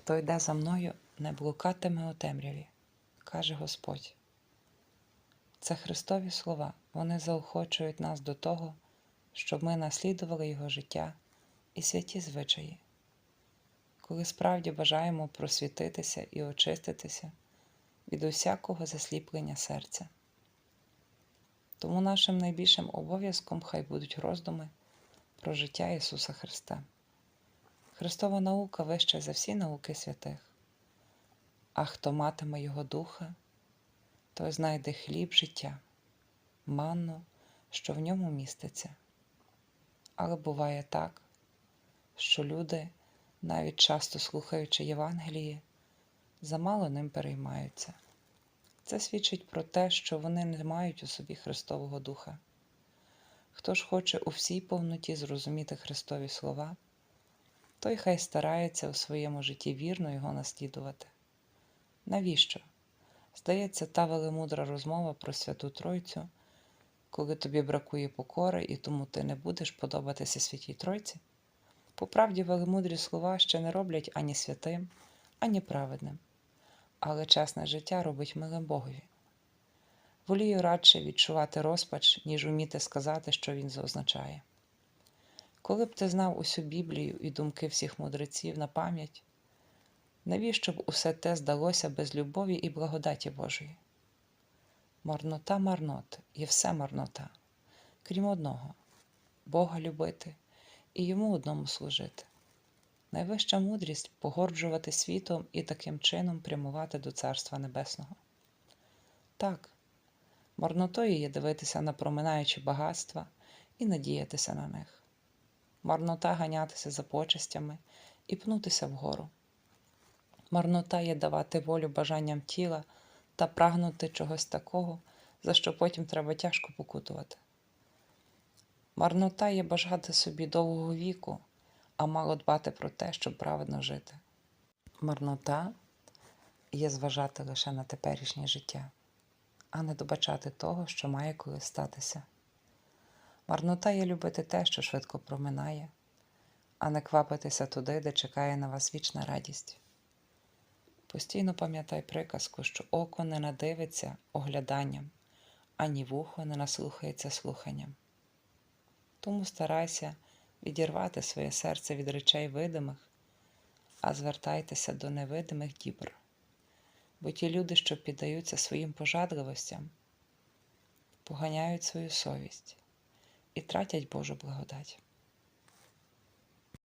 Хто йде за мною, не блукатиме у темряві, каже Господь. Це Христові слова. Вони заохочують нас до того, щоб ми наслідували Його життя і святі звичаї. Коли справді бажаємо просвітитися і очиститися від усякого засліплення серця. Тому нашим найбільшим обов'язком хай будуть роздуми про життя Ісуса Христа. Христова наука вища за всі науки святих. А хто матиме Його Духа, той знайде хліб життя, манну, що в ньому міститься. Але буває так, що люди, навіть часто слухаючи Євангеліє, замало ним переймаються. Це свідчить про те, що вони не мають у собі Христового Духа. Хто ж хоче у всій повноті зрозуміти Христові слова, той хай старається у своєму житті вірно його наслідувати. Навіщо? Здається, та велемудра розмова про Святу Тройцю, коли тобі бракує покори і тому ти не будеш подобатися Святій Тройці? По правді, велемудрі слова ще не роблять ані святим, ані праведним, але чесне життя робить милим Богові. Волію радше відчувати розпач, ніж уміти сказати, що він означає. Коли б ти знав усю Біблію і думки всіх мудреців на пам'ять, навіщо б усе те здалося без любові і благодаті Божої? Марнота марнот є все марнота, крім одного Бога любити і йому одному служити. Найвища мудрість погорджувати світом і таким чином прямувати до Царства Небесного. Так, марнотою є дивитися на проминаючі багатства і надіятися на них марнота ганятися за почестями і пнутися вгору. Марнота є давати волю бажанням тіла та прагнути чогось такого, за що потім треба тяжко покутувати. Марнота є бажати собі довгого віку, а мало дбати про те, щоб праведно жити. Марнота є зважати лише на теперішнє життя, а не добачати того, що має колись статися. Марнота є любити те, що швидко проминає, а не квапитися туди, де чекає на вас вічна радість. Постійно пам'ятай приказку, що око не надивиться огляданням, ані вухо не наслухається слуханням. Тому старайся відірвати своє серце від речей видимих, а звертайтеся до невидимих дібр, бо ті люди, що піддаються своїм пожадливостям, поганяють свою совість і тратять Божу благодать.